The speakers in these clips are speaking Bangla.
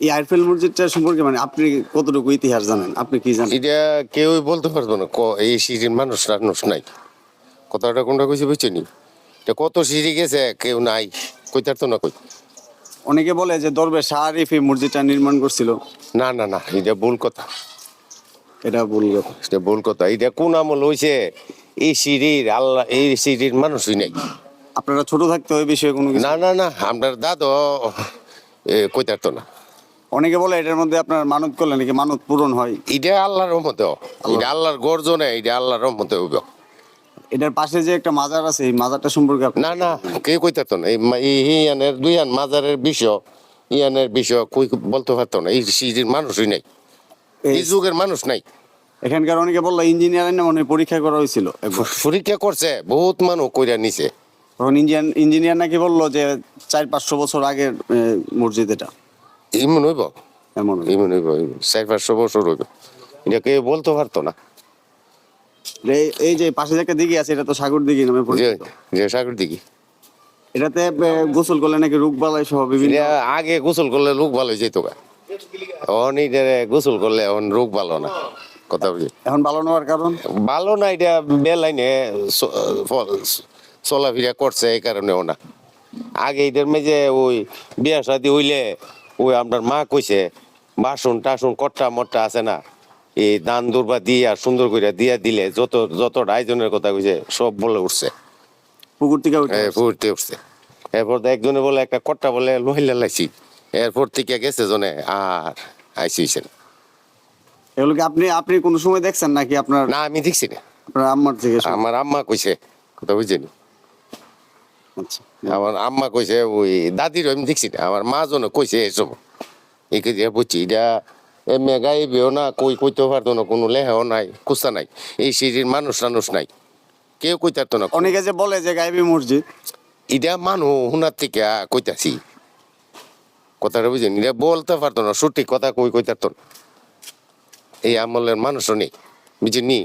এই আইফেল মসজিদটা সম্পর্কে মানে আপনি কতটুকু ইতিহাস জানেন? আপনি কি জানেন? এটা কেউই বলতে পারব না। ক- এই সিঁড়ির মানুষ মানুষ নাই। কথাটা কোনটা কইছে বুঝছেনি এটা কত সিঁড়ি গেছে কেউ নাই। কইতার তো না কই। অনেকে বলে যে দরবেশ শাহ আরিফ এই মসজিদটা নির্মাণ করছিল। না না না এটা ভুল কথা। এটা ভুল কথা। এটা ভুল কথা। এটা কোন আমল হইছে? এই সিঁড়ির আল্লাহ এই সিঁড়ির মানুষই নাই। আপনারা ছোট থাকতে ওই বিষয়ে কোনো না না না আপনার দাদু কইতার তো না। অনেকে বলে এটার মধ্যে আপনার মানত করলে নাকি মানত পূরণ হয়। এটা আল্লাহর রহমতে। এটা আল্লাহর গর্জনে এটা আল্লাহর রহমতে হইব এটার পাশে যে একটা মাজার আছে এই মাজারটা সম্পর্কে না না কে কইতার না। এই ইয়ানের দুই আন মাজারের বিষয় ইয়ানের বিষয় কই বলতে পারতো না। এই সিঁড়ির মানুষই নাই। এই এই- যুগের মানুষ নাই। এখানকার অনেকে বলল ইঞ্জিনিয়ারিং না মনে পরীক্ষা করা হয়েছিল পরীক্ষা করছে বহুত মানুষ কইরা নিছে। তখন ইঞ্জিনিয়ার ইঞ্জিনিয়ার নাকি বলল যে চার পাঁচশো বছর আগের মসজিদ এটা। হইব এমন হইব ইমন। চার পাঁচশো বছর হইব এটা কে বলতে পারতো না। এই যে পাশে একটা দিঘি আছে এটা তো সাগর দিঘি নামে পরিচিত। যে সাগর দিঘি। এটাতে গোসল করলে নাকি রোগ বালাই সহ বিভিন্ন আগে গোসল করলে লোক ভালো যেত গা। অন এটা গোসল করলে এখন রোগ ভালো না। কথা বুঝি এখন ভালো নেওয়ার কারণ? ভালো না এটা বেলাইনে চলাফেরা করছে এই কারণেও না। আগে এদের মেজে ওই বিয়া শাদি হইলে ওই আপনার মা কইছে বাসন টাসন কট্টা মট্টা আছে না। এই দান দুর্বা দিয়া সুন্দর করে দিয়া দিলে যত যত আয়োজনের কথা কইছে সব বলে উঠছে। পুকুর থেকে উঠে এ, ফুটতে উঠছে। এরপর তো একজনে বলে একটা কট্টা বলে লহিলা লাইছি। এরপর থেকে গেছে জনে আর আইসিছেন এগুলো কি আপনি আপনি কোনো সময় দেখছেন নাকি আপনার না আমি দেখছি না। আপনার আম্মার থেকে আমার আম্মা কইছে কথা আচ্ছা আমার আম্মা কইছে ওই দাদির আমি দেখছি না আমার মা জন কইছে এসব একে দিয়ে বুঝছি এটা এমনি গাইবেও না কই কইতে পারতো না কোনো লেহাও নাই কুস্তা নাই এই সিঁড়ির মানুষ টানুষ নাই কেউ কইতারতো না। অনেকে যে বলে যে গাইবি মসজিদ। এটা মানুষ হুনার থেকে কইতাছি। কথাটা বুঝছেন এটা বলতে পারতো না সঠিক কথা কই কইতারতো না। এই আমলের মানুষও নেই। বুঝছেনি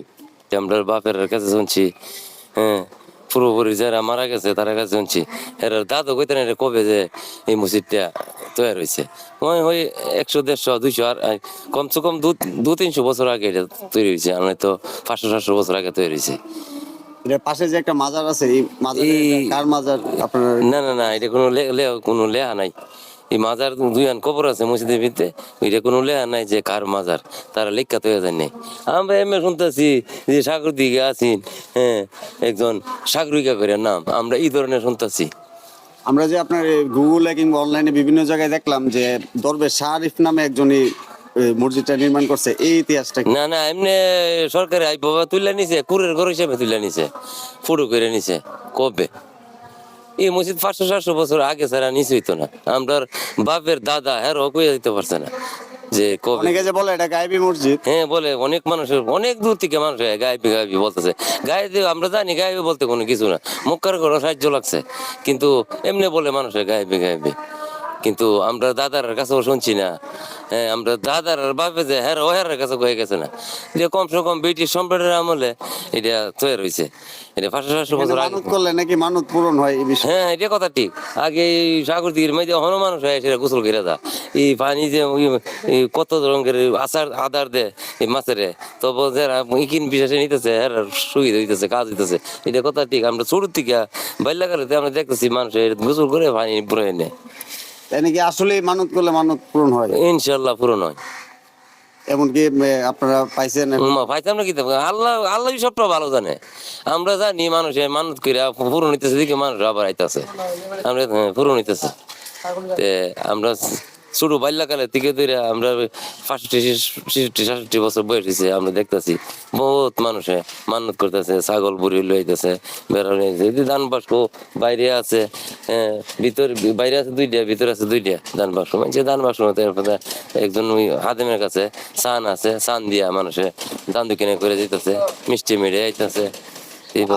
আমরা বাপের কাছে শুনছি হ্যাঁ পুরোপুরি যারা মারা গেছে তারা কাছে শুনছি এর দাদু কইতেন এটা কবে যে এই মসজিদটা তৈরি হয়েছে। ওই ওই একশো দেড়শো দুইশো আর কমসে কম দু দু তিনশো বছর আগে এটা তৈরি হয়েছে আমরা তো পাঁচশো সাতশো বছর আগে তৈরি হয়েছে। পাশে যে একটা মাজার আছে এই মাজার কার মাজার আপনার? না না না এটা কোনো লেহা নাই। এই মাজার দুই আন কবর আছে মসজিদের ভিতরে ওইটা কোনো লেহা নাই যে কার মাজার তারা লেখা তো যায় নাই। আমরা এমনি শুনতেছি যে সাগর দিকে আছেন হ্যাঁ একজন সাগরিকা করে নাম আমরা এই ধরনের শুনতেছি। আমরা যে আপনার গুগলে কিংবা অনলাইনে বিভিন্ন জায়গায় দেখলাম যে দরবেশ শাহরিফ নামে একজনই মসজিদটা নির্মাণ করছে এই ইতিহাসটা না না এমনি সরকারি আই বাবা তুলে নিছে কুরের ঘর হিসেবে তুলে নিছে ফুটো করে নিছে কবে? এই মসজিদ পাঁচশো সাতশো বছর আগে ছাড়া নিচে হইতো না। আমরা বাপের দাদা হ্যাঁ কইয়া দিতে পারছে না। যে কবে অনেকে যে বলে এটা মসজিদ। হ্যাঁ বলে অনেক মানুষের অনেক দূর থেকে মানুষ গাইবি গাইবি বলতেছে। গাইবি আমরা জানি গাইবি বলতে কোনো কিছু না। মুখার করে সাহায্য লাগছে। কিন্তু এমনি বলে মানুষের গায়েবি গাইবি কিন্তু আমরা দাদার কাছেও শুনছি না। হ্যাঁ আমরা দাদার বাপে যে হ্যাঁ ও হ্যার কাছে হয়ে গেছে না। যে কমসে কম ব্রিটিশ সম্রাটের আমলে এটা তৈরি হয়েছে। এটা পাঁচশো সাতশো বছর আগে করলে নাকি মানত পূরণ হয় এই বিষয়ে? হ্যাঁ এটা কথা ঠিক। আগে সাগর হন মানুষ হয় সেটা গোসল করে দা এই পানি যে কত রঙের আচার আদার দে এই মাছের তবে যারা ইকিন বিশেষে নিতেছে এর সুবিধা হইতেছে কাজ হইতেছে এটা কথা ঠিক। আমরা ছোট থেকে বাল্যকালে আমরা দেখতেছি মানুষ গোসল করে পানি পুরো নেয়। তাই নাকি আসলে মানত করলে মানত পূরণ হয়? ইনশাল্লাহ পুরো নয় এমনকি আপনারা পাইছেন? পাইতাম না কি আল্লাহ আল্লাহ সবটা ভালো জানে? আমরা জানি মানুষে মানত করে পুরো নিতেছে দিকে মানুষ আবার আইতাছে। আমরা হ্যাঁ, পুরো নিতেছে তে আমরা ছোট বাল্যকালে থেকে ধরে আমরা ছেষট্টি সাতষট্টি বছর বয়স হয়েছে আমরা দেখতেছি বহুত মানুষে মানত করতেছে ছাগল বুড়ি লইতেছে বেড়ানো যদি ধান বাস্ক বাইরে আছে হ্যাঁ, ভিতর বাইরে আছে দুইটা ভিতরে আছে দুইটা ধান বাস্ক মানে একজন ওই কাছে সান আছে সান দিয়া মানুষে দুকিনে করে দিতেছে মিষ্টি মিড়ে আইতেছে।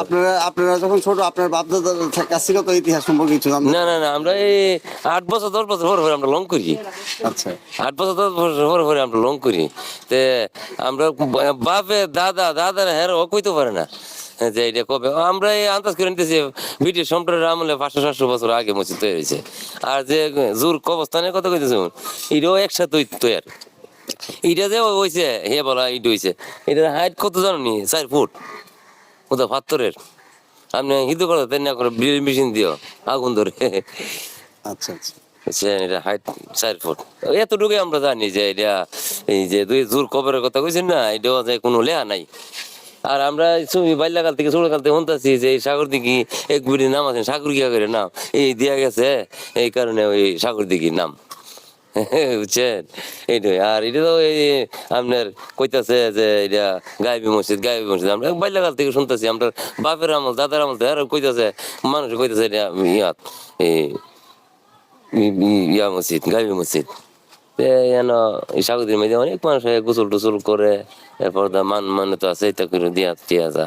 আপনারা আপনারা যখন ছোট আপনার বাপ দাদার কাছ থেকে তো ইতিহাস সম্পর্কে কিছু না না না আমরা এই আট বছর দশ বছর পরে পরে আমরা লং করি। আচ্ছা। আট বছর দশ বছর পরে পরে আমরা লং করি। তে আমরা বাপে দাদা দাদার হ্যাঁ ও কইতে পারে না। যে এটা কবে? আমরা এই আন্দাজ করে নিতেছি ব্রিটিশ সম্রাটের আমলে পাঁচশো সাতশো বছর আগে মসজিদ তৈরি হয়েছে। আর যে জোর কবস্থানের কথা কইতেছে এটাও একসাথে তৈরি এটা যে হয়েছে হে বলা ইট হয়েছে এটার হাইট কত জানো নি চার ফুট। কোথাও পাত্তরের আপনি হিন্দু করে তাই না করে বিল মেশিন দিও আগুন ধরে। আচ্ছা আচ্ছা। এটা হাইট চার ফুট। এতটুকুই আমরা জানি যে এটা এই যে দুই জোর কবরের কথা কইছেন না এটাও যে কোনো লেহা নাই। আর আমরা ছবি বাল্যকাল থেকে ছোটকাল থেকে শুনতেছি যে এই সাগর দিঘি এক বুড়ি নাম আছে সাগর গিয়া করে নাম। এই দিয়া গেছে, এই কারণে ওই সাগর দিঘির নাম। বুঝছেন? এইটাই। আর এটা তো এই আপনার কইতাছে যে এটা গাইবি মসজিদ গাইবি মসজিদ। আমরা বাল্যকাল থেকে শুনতেছি, আমরা বাপের আমল, দাদার আমল থেকে আর কইতাছে, মানুষ কইতাছে এটা ইয়াত ইয়া মসজিদ গাইবি মসজিদ। যেন সাগরের মধ্যে অনেক মানুষ গুসল টোসল করে, এরপর মান মানে তো আছে, এটা করে দিয়া টিয়া যা